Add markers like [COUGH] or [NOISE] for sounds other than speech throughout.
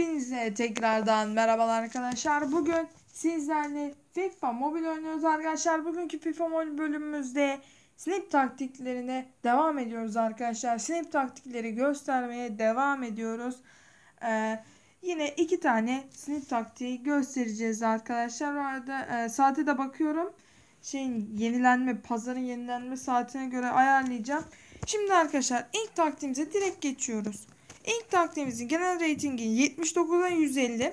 Hepinize tekrardan merhabalar arkadaşlar. Bugün sizlerle FIFA Mobil oynuyoruz arkadaşlar. Bugünkü FIFA Mobil bölümümüzde snip taktiklerine devam ediyoruz arkadaşlar. Snip taktikleri göstermeye devam ediyoruz. Ee, yine iki tane snip taktiği göstereceğiz arkadaşlar. Bu arada e, saate de bakıyorum. Şeyin yenilenme, pazarın yenilenme saatine göre ayarlayacağım. Şimdi arkadaşlar ilk taktiğimize direkt geçiyoruz. İlk taktiğimizin genel ratingi 79'a 150.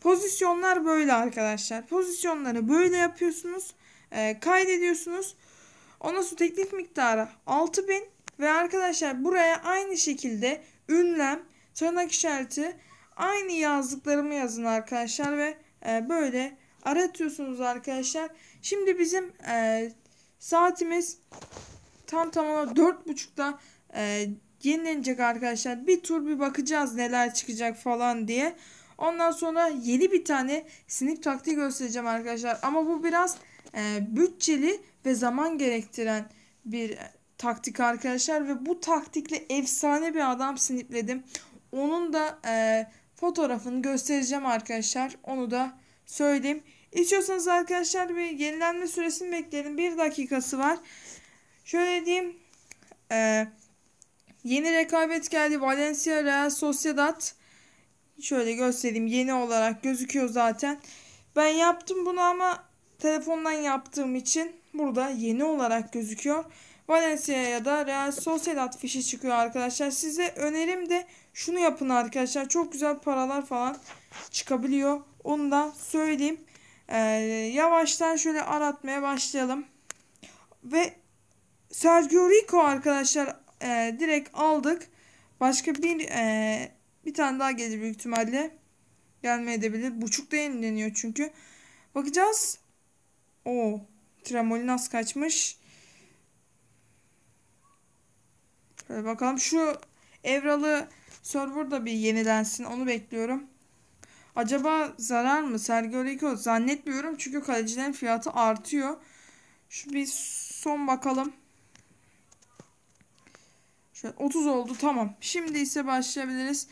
Pozisyonlar böyle arkadaşlar. Pozisyonları böyle yapıyorsunuz. E, kaydediyorsunuz. Ondan sonra teklif miktarı 6000 ve arkadaşlar buraya aynı şekilde ünlem, tırnak işareti aynı yazdıklarımı yazın arkadaşlar ve e, böyle aratıyorsunuz arkadaşlar. Şimdi bizim e, saatimiz tam tamına 4.30'da e, yenilenecek arkadaşlar. Bir tur bir bakacağız neler çıkacak falan diye. Ondan sonra yeni bir tane snip taktiği göstereceğim arkadaşlar. Ama bu biraz e, bütçeli ve zaman gerektiren bir taktik arkadaşlar. Ve bu taktikle efsane bir adam snipledim. Onun da e, fotoğrafını göstereceğim arkadaşlar. Onu da söyleyeyim. İstiyorsanız arkadaşlar bir yenilenme süresini bekleyelim. Bir dakikası var. Şöyle diyeyim. Eee Yeni rekabet geldi. Valencia Real Sociedad. Şöyle göstereyim. Yeni olarak gözüküyor zaten. Ben yaptım bunu ama telefondan yaptığım için burada yeni olarak gözüküyor. Valencia'ya da Real Sociedad fişi çıkıyor arkadaşlar. Size önerim de şunu yapın arkadaşlar. Çok güzel paralar falan çıkabiliyor. Onu da söyleyeyim. Ee, yavaştan şöyle aratmaya başlayalım. Ve Sergio Rico arkadaşlar e, direkt aldık. Başka bir e, bir tane daha gelir büyük ihtimalle. Gelmeyebilir. Buçukta yenileniyor çünkü. Bakacağız. O Tremolinas kaçmış. Şöyle bakalım. Şu Evralı server da bir yenilensin. Onu bekliyorum. Acaba zarar mı? Sergio Rico zannetmiyorum. Çünkü kalecilerin fiyatı artıyor. Şu bir son bakalım. Şöyle 30 oldu tamam. Şimdi ise başlayabiliriz.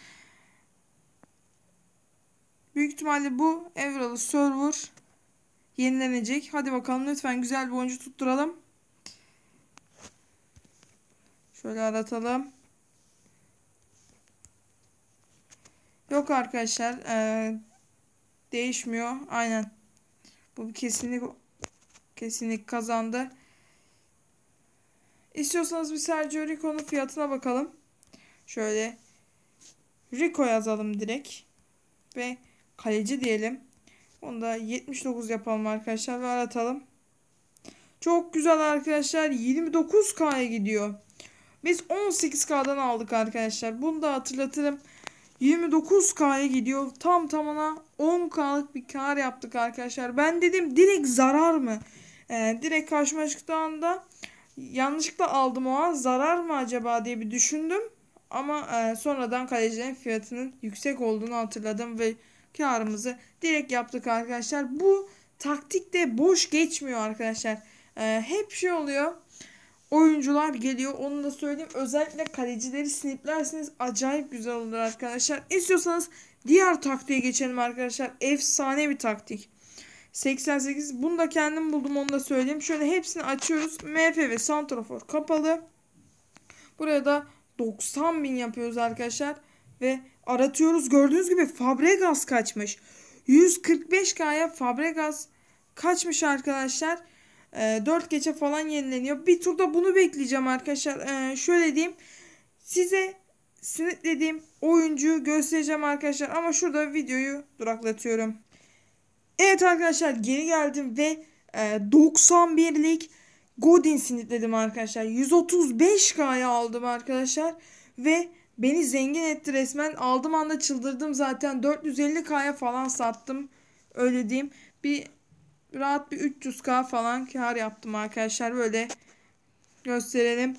Büyük ihtimalle bu Evralı server yenilenecek. Hadi bakalım lütfen güzel bir oyuncu tutturalım. Şöyle aratalım. Yok arkadaşlar. Ee, değişmiyor. Aynen. Bu kesinlik kesinlik kazandı. İstiyorsanız bir Sergio Rico'nun fiyatına bakalım. Şöyle Rico yazalım direkt. Ve kaleci diyelim. Onu da 79 yapalım arkadaşlar ve aratalım. Çok güzel arkadaşlar. 29K'ya gidiyor. Biz 18K'dan aldık arkadaşlar. Bunu da hatırlatırım. 29K'ya gidiyor. Tam tamına 10K'lık bir kar yaptık arkadaşlar. Ben dedim direkt zarar mı? Ee, direkt karşıma çıktığında yanlışlıkla aldım o an zarar mı acaba diye bir düşündüm. Ama e, sonradan kalecilerin fiyatının yüksek olduğunu hatırladım ve karımızı direkt yaptık arkadaşlar. Bu taktik de boş geçmiyor arkadaşlar. E, hep şey oluyor. Oyuncular geliyor. Onu da söyleyeyim. Özellikle kalecileri sniplerseniz acayip güzel olur arkadaşlar. İstiyorsanız diğer taktiğe geçelim arkadaşlar. Efsane bir taktik. 88. Bunu da kendim buldum onu da söyleyeyim. Şöyle hepsini açıyoruz. MF ve Santrafor kapalı. Buraya da 90 bin yapıyoruz arkadaşlar. Ve aratıyoruz. Gördüğünüz gibi Fabregas kaçmış. 145K'ya Fabregas kaçmış arkadaşlar. E, 4 geçe falan yenileniyor. Bir turda bunu bekleyeceğim arkadaşlar. E, şöyle diyeyim. Size sinitlediğim oyuncuyu göstereceğim arkadaşlar. Ama şurada videoyu duraklatıyorum. Evet arkadaşlar geri geldim ve e, 91'lik Godin sinitledim arkadaşlar. 135K'ya aldım arkadaşlar. Ve beni zengin etti resmen. Aldım anda çıldırdım zaten. 450K'ya falan sattım. Öyle diyeyim. Bir rahat bir 300K falan kar yaptım arkadaşlar. Böyle gösterelim.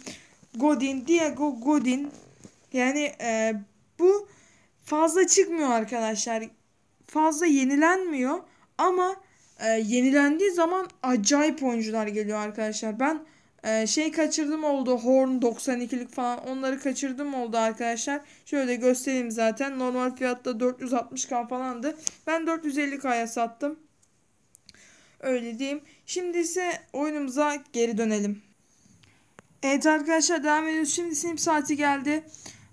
Godin, Diego Godin. Yani e, bu fazla çıkmıyor arkadaşlar. Fazla yenilenmiyor. Ama e, yenilendiği zaman acayip oyuncular geliyor arkadaşlar. Ben Ee, şey kaçırdım oldu. Horn 92'lik falan onları kaçırdım oldu arkadaşlar. Şöyle göstereyim zaten. Normal fiyatta 460k falandı. Ben 450k'ya sattım. Öyle diyeyim. Şimdi ise oyunumuza geri dönelim. Evet arkadaşlar devam ediyoruz. Şimdi sinip saati geldi.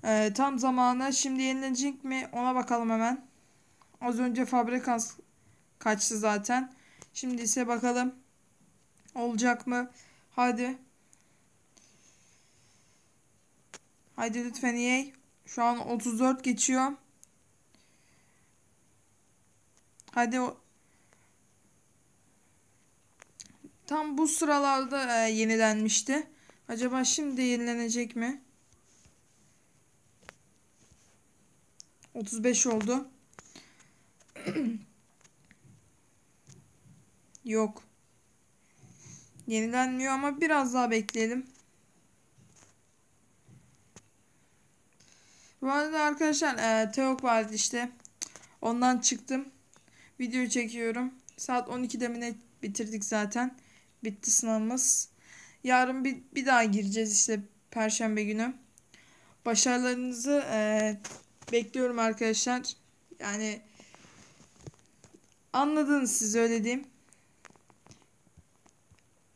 Ee, tam zamanı. Şimdi yenilenecek mi ona bakalım hemen. Az önce fabrikans kaçtı zaten. Şimdi ise bakalım. Olacak mı? Hadi. Hadi lütfen EA. Şu an 34 geçiyor. Hadi o. Tam bu sıralarda e, yenilenmişti. Acaba şimdi yenilenecek mi? 35 oldu. [CLEARS THROAT] Yok. Yenilenmiyor ama biraz daha bekleyelim. Bu arada arkadaşlar e, Teok vardı işte. Ondan çıktım. Video çekiyorum. Saat 12'de mi ne bitirdik zaten. Bitti sınavımız. Yarın bir, bir daha gireceğiz işte Perşembe günü. Başarılarınızı e, bekliyorum arkadaşlar. Yani anladınız siz öyle diyeyim.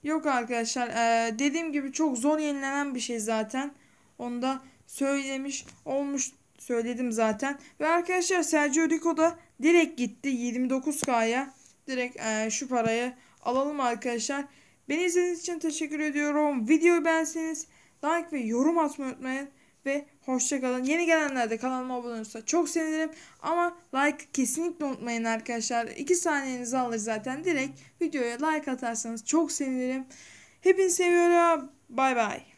Yok arkadaşlar e, dediğim gibi çok zor yenilenen bir şey zaten. Onu da söylemiş olmuş söyledim zaten. Ve arkadaşlar Sergio Rico da direkt gitti 29K'ya. Direkt e, şu parayı alalım arkadaşlar. Beni izlediğiniz için teşekkür ediyorum. Videoyu beğenseniz like ve yorum atmayı unutmayın. Ve hoşçakalın. Yeni gelenler de kanalıma abone olursa çok sevinirim. Ama like kesinlikle unutmayın arkadaşlar. 2 saniyenizi alır zaten. Direkt videoya like atarsanız çok sevinirim. Hepinizi seviyorum. Bay bay.